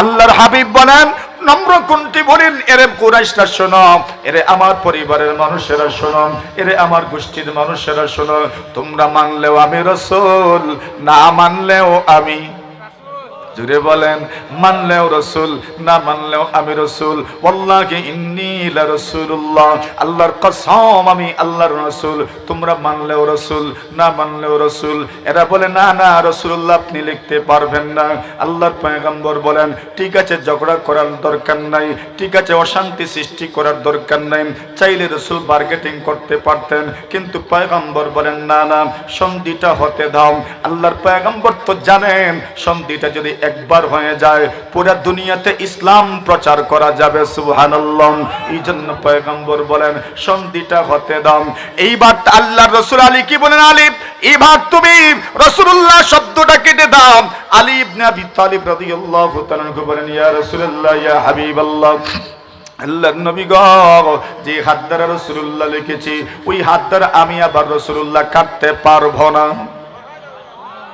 আল্লাহর হাবিব বলেন নম্র কুন্তি বলেন, এরে কুরাইশরা শোনো, এরে আমার পরিবারের মানুষেরা শোনো, এরে আমার গোষ্ঠীর মানুষেরা শোনো, তোমরা মানলেও আমি রসুল, না মানলেও আমি জুড়ে বলেন, মানলেও রসুল, না মানলেও আমি রসুল আল্লাহর কসম আমি আল্লাহর রসুল, তোমরা মানলেও রসুল, না মানলেও রসুল। এরা বলে, না না রসুল্লাহ আপনি লিখতে পারবেন না। আল্লাহর পয়গম্বর বলেন, ঠিক আছে, ঝগড়া করার দরকার নাই, ঠিক আছে, অশান্তি সৃষ্টি করার দরকার নাই, চাইলে রসুল মার্কেটিং করতে পারতেন। কিন্তু পয়গম্বর বলেন, না না, সন্ধিটা হতে দাও। আল্লাহর পয়গম্বর তো জানেন, সন্ধিটা যদি একবার হয়ে যায়, পুরা দুনিয়াতে ইসলাম প্রচার করা যাবে, সুবহানাল্লাহ। এই জন্য পয়গম্বর বলেন, সন্ধিটা হতে দাও। এইবার আল্লাহর রসুল আলী কি বলেন, আলী? এবার তুমি রসুল্লাহ শব্দটা কেটে দাও। আলী ইবনে আবি তালিব রাদিয়াল্লাহু তাআলা বলেন, ইয়া রাসূলুল্লাহ, ইয়া হাবিবাল্লাহ। আল্লাহর নবী গ, যে হাত দ্বারা রসুল্লাহ লিখেছি, ওই হাত দ্বারা আমি আবার রসুল্লাহ কাটতে পারব না।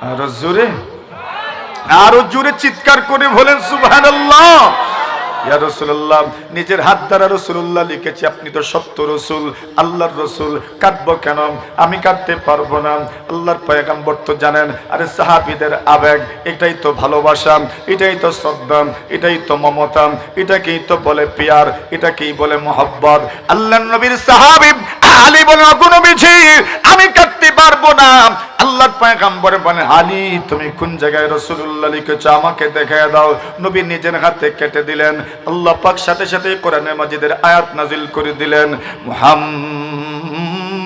আর জোরে? আরও জোরে চিৎকার করে বলেন, সুবহানাল্লাহ। নিজের হাত দ্বারা রাসূলুল্লাহ লিখেছি, আপনি তো সত্য রসুল, আল্লাহর রসুল কাটবো কেন? আমি কাটতে পারব না। আল্লাহর পয়গাম্বর তো জানেন, আরে সাহাবীদের আবেগ, এটাই তো ভালোবাসা, এটাই তো শ্রদ্ধা, এটাই তো মমতা, এটাকেই তো বলে পিয়ার, এটাকেই বলে মোহব্বত। আল্লাহর নবীর সাহাবী আলী বলে মিছিল, আমি কাটতে পারব না। আল্লাহ পায়গাম্বরে বলে, আলী, তুমি কোন জায়গায় রসুল্লাহ আমাকে দেখায় দাও। নবী নিজের হাতে কেটে দিলেন। আল্লাহ পাক সাথে সাথে কোরআনে মাজিদের আয়াত নাজিল করে দিলেন।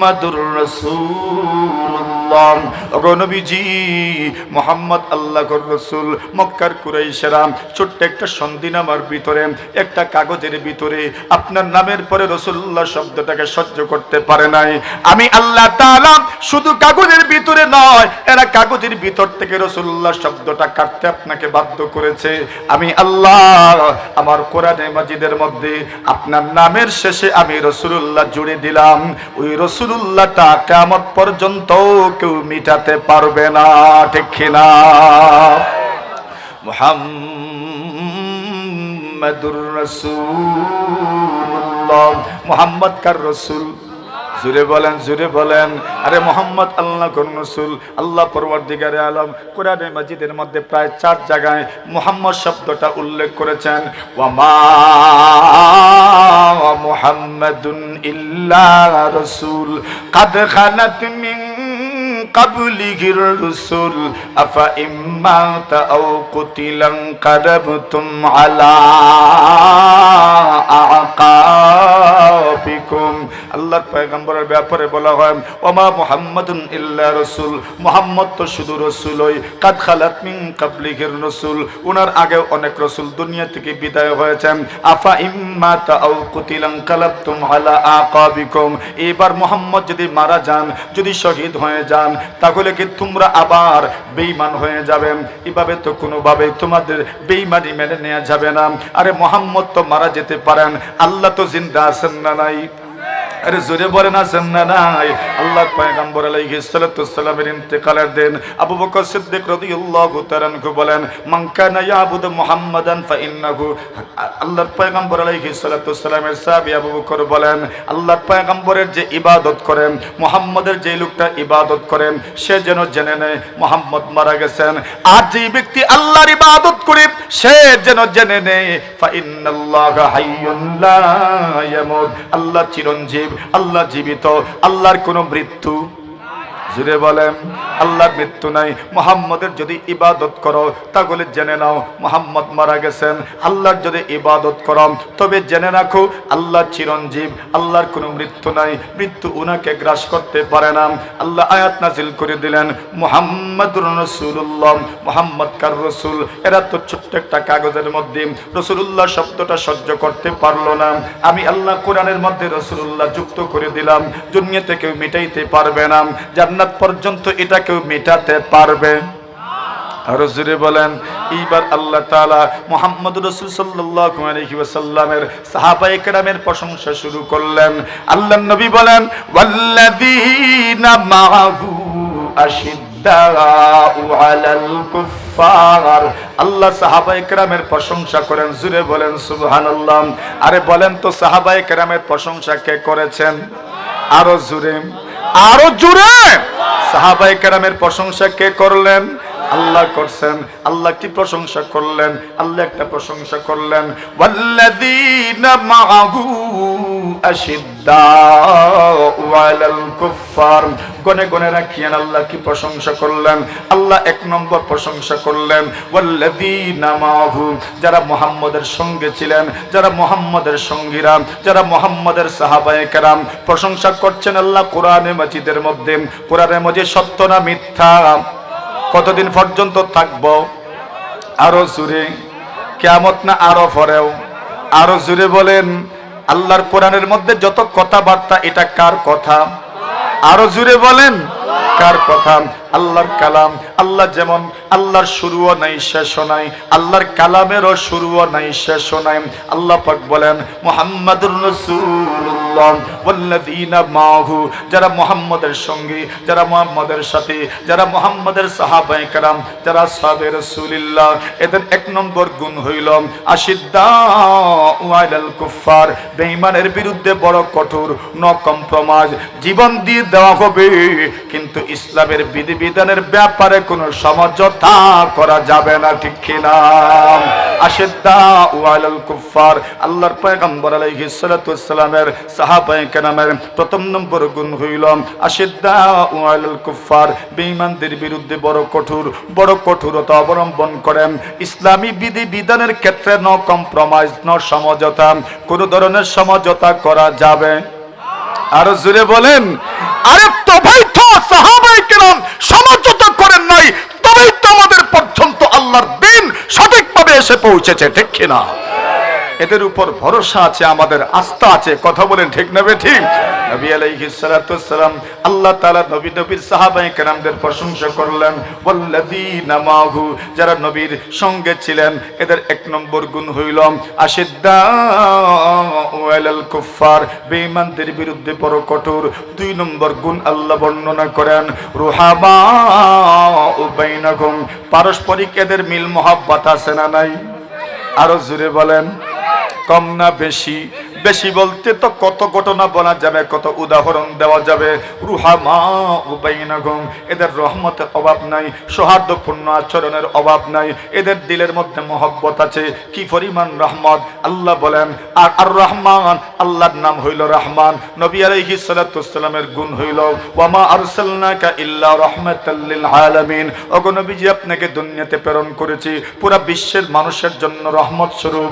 মুহাম্মাদুর রাসূলুল্লাহ। ওগো নবীজি, মোহাম্মদ আল্লাহর রসুল, মক্কার ছোট্ট একটা ভিতরে, একটা কাগজের ভিতরে আপনার নামের পরে রসুল্লাহ শব্দটাকে সহ্য করতে পারে নাই। আমি আল্লাহ শুধু কাগজের ভিতরে নয়, এরা কাগজের ভিতর থেকে রসুল্লাহ শব্দটা কাটতে আপনাকে বাধ্য করেছে। আমি আল্লাহ, আমার কোরআনে মাজিদের মধ্যে আপনার নামের শেষে আমি রসুল্লাহ জুড়ে দিলাম। ওই রসুল্লাহটা কেমন পর্যন্ত কেউ মিটাতে পারবে না ঠিক না মোহাম্মদুর রসুল্লাহ মোহাম্মদ কার রসুল। জুড়ে বলেন জুড়ে বলেন আরে মোহাম্মদ আল্লাহ কোন রসুল আল্লাহ পরবর্তীকারে আলম কোরআনে মাজিদের মধ্যে প্রায় চার জায়গায় মোহাম্মদ শব্দটা উল্লেখ করেছেন ওয়ামা মুহাম্মাদুন ইল্লা রসুল কাদ খালাত মিন قبله الرسل أفإن مات أو قتل انقلبتم على أعقابكم আল্লাহর পয়গম্বরের ব্যাপারে বলা হয়, ওমা মুহাম্মাদুন ইল্লা রসুল, মুহাম্মদ তো শুধু রাসূলই। কাদ খালাত মিন কাবলিহির রাসূল, উনার আগে অনেক রসুল দুনিয়া থেকে বিদায় হয়েছেন। আফা ইম্মাতা আও কুতিলান কালাবতুম আলা আকাবিকুম। এবার মোহাম্মদ যদি মারা যান, যদি শহীদ হয়ে যান, তাহলে কি তোমরা আবার বেঈমান হয়ে যাবেন এভাবে তো কোনোভাবে তোমাদের বেঈমানি মেনে নেওয়া যাবে না। আরে মোহাম্মদ তো মারা যেতে পারেন। আল্লাহ তো জিন্দা আছেন না নাই? আরে জোরে বলেন আছেন না নাই? আল্লাহ পয়গম্বর আলাইহিস সালাতু সালামের ইন্তেকালের দিন আবু বকর সিদ্দিক রাদিয়াল্লাহু তাআলা আনহু বলেন, মান কানা ইয়াবুদু মুহাম্মাদান ফা ইন্নাহু আল্লাহর পয়গম্বর আলাইহিস সালাতু সালামের সাহাবী আবু বকর বলেন, আল্লাহর পয়গম্বরের যে ইবাদত করেন, মুহাম্মাদের যে লোকটা ইবাদত করেন, সে যেন জেনে নেয় মুহাম্মদ মারা গেছেন। আর যে ব্যক্তি আল্লাহর ইবাদত করে, সে যেন জেনে নেয় ফা ইন্নাল্লাহা হাইয়ুন লা ইয়ামুত। আল্লাহ চিরঞ্জীব আল্লাহ জীবিত আল্লাহর কোনো মৃত্যু জুড়ে বলেন, আল্লাহর মৃত্যু নাই, মোহাম্মদের যদি ইবাদত করো, তাহলে জেনে নাও, মোহাম্মদ মারা গেছেন। আল্লাহর যদি ইবাদত করো, তবে জেনে রাখো, আল্লাহ চিরঞ্জীব, আল্লাহর কোনো মৃত্যু নাই, মৃত্যু উনাকে গ্রাস করতে পারে না। আল্লাহ আয়াত নাজিল করে দিলেন মোহাম্মদ রসুল্লাহ মোহাম্মদ কার রসুল? এরা তো ছোট্ট একটা কাগজের মধ্যে রসুল্লাহ শব্দটা সহ্য করতে পারল না। আমি আল্লাহ কোরআনের মধ্যে রসুল্লাহ যুক্ত করে দিলাম, দুনিয়াতে কেউ মিটাইতে পারবে না। জান্নাত পর্যন্ত এটা কেউ মেটাতে পারবে? জুড়ে বলেন, এইবার আল্লাহ তাআলা মুহাম্মদ রাসূল ওয়াসাল্লামের সাহাবায়ে প্রশংসা শুরু করলেন। আল্লাহর নবী বলেন আল্লাহ প্রশংসা করেন, জুরে বলেন, সুবহানাল্লাহ। আরে বলেন তো, সাহাবায়ে কেরামের প্রশংসা কে করেছেন? আরও জুরে। আরও জোরে। সাহাবাই কেরামের প্রশংসা কে করলেন? আল্লাহ করছেন, আল্লাহ কি প্রশংসা করলেন? আল্লাহ একটা প্রশংসা করলেন গনে গনে রাখিয়েন আল্লাহ কি প্রশংসা করলেন? আল্লাহ এক নম্বর প্রশংসা করলেন যারা মুহাম্মদের সঙ্গে ছিলেন, যারা মুহাম্মদের সঙ্গীরা, যারা মুহাম্মদের সাহাবায়ে কেরাম, প্রশংসা করছেন আল্লাহ কোরআনে মাজিদের মধ্যে। কোরআনে মজিদ সত্য না মিথ্যা? কতদিন পর্যন্ত থাকব? আরও জুড়ে কেমত না আরও পরেও। আরও জুড়ে বলেন, আল্লাহর কোরআনের মধ্যে যত কথাবার্তা, এটা কার কথা? আরও জুড়ে বলেন, কার কথা? আল্লাহর কালাম, আল্লাহ যেমন, আল্লাহর শুরুও নাই, শেষও নাই, আল্লাহর কালামেরও শুরুও নাই, শেষও নাই। আল্লাহ পাক বলেন, মুহাম্মাদুর রাসূলুল্লাহ ওয়াল্লাযীনা মাহু যারা মুহাম্মদের সঙ্গী, যারা মুহাম্মদের সাথে, যারা মুহাম্মদের সাহাবায়ে কেরাম, যারা সাহাবে রাসূলুল্লাহ, এদের এক নম্বর গুণ হইল আশিদ্দা ওয়াইলাল কুফার বেঈমানের বিরুদ্ধে বড় কঠোর ন কম্প্রোমাইজ জীবন দিয়ে দেওয়া হবে, কিন্তু ইসলামের বিধি বিধানের ব্যাপারে কোনো সমঝোতা করা যাবে না, ঠিক কিনা? কুফার আল্লাহর পয়গম্বর প্রথম নম্বর গুণ হইল কুফার বিরুদ্ধে বড় কঠোর, বড় কঠোরতা অবলম্বন করেন। ইসলামী বিধি বিধানের ক্ষেত্রে ন কম্প্রোমাইজ ন সমঝোতা, কোনো ধরনের সমঝোতা করা যাবে আরও জুড়ে বলেন আরে তো সাহাবাই কেরাম সমঝোতা করেন নাই, তবেই তো আমাদের পর্যন্ত আল্লাহর দিন সঠিকভাবে এসে পৌঁছেছে, ঠিক কিনা? এদের উপর ভরসা আছে, আমাদের আস্থা আছে। কথা বলেন ঠিক নেবে ঠিক? নবী আলাইহিস সালাতু সালাম আল্লাহ তাআলা নবী নবীর সাহাবায়ে কেরামদের প্রশংসা করলেন, ওয়াল্লাযীনা মাহু যারা নবীর সঙ্গে ছিলেন, এদের এক নম্বর গুণ হইল আশিদ্দা ওয়ালাল কুফার বেঈমানদের বিরুদ্ধে বড় কঠোর। দুই নম্বর গুণ আল্লাহ বর্ণনা করেন, রুহামা বাইনাকুম পারস্পরিক এদের মিল মহাব্বত আছে না নাই? আরও জুড়ে বলেন। কম না বেশি? বেশি বলতে তো কত ঘটনা বলা যাবে, কত উদাহরণ দেওয়া যাবে। রুহামা উবাইনাগুম এদের রহমতের অভাব নাই, সৌহার্দ্যপূর্ণ আচরণের অভাব নাই, এদের দিলের মধ্যে মহব্বত আছে। কি পরিমাণ রহমত? আল্লাহ বলেন, আর আর রহমান আল্লাহর নাম হইল রহমান। নবী আলাইহি সাল্লামের গুণ হইল, ওয়ামা আরসালনাকা ইল্লা রাহমাতাল লিল আলামিন। ওগো নবীজি, আপনাকে দুনিয়াতে প্রেরণ করেছি। পুরা বিশ্বের মানুষের জন্য রহমত স্বরূপ।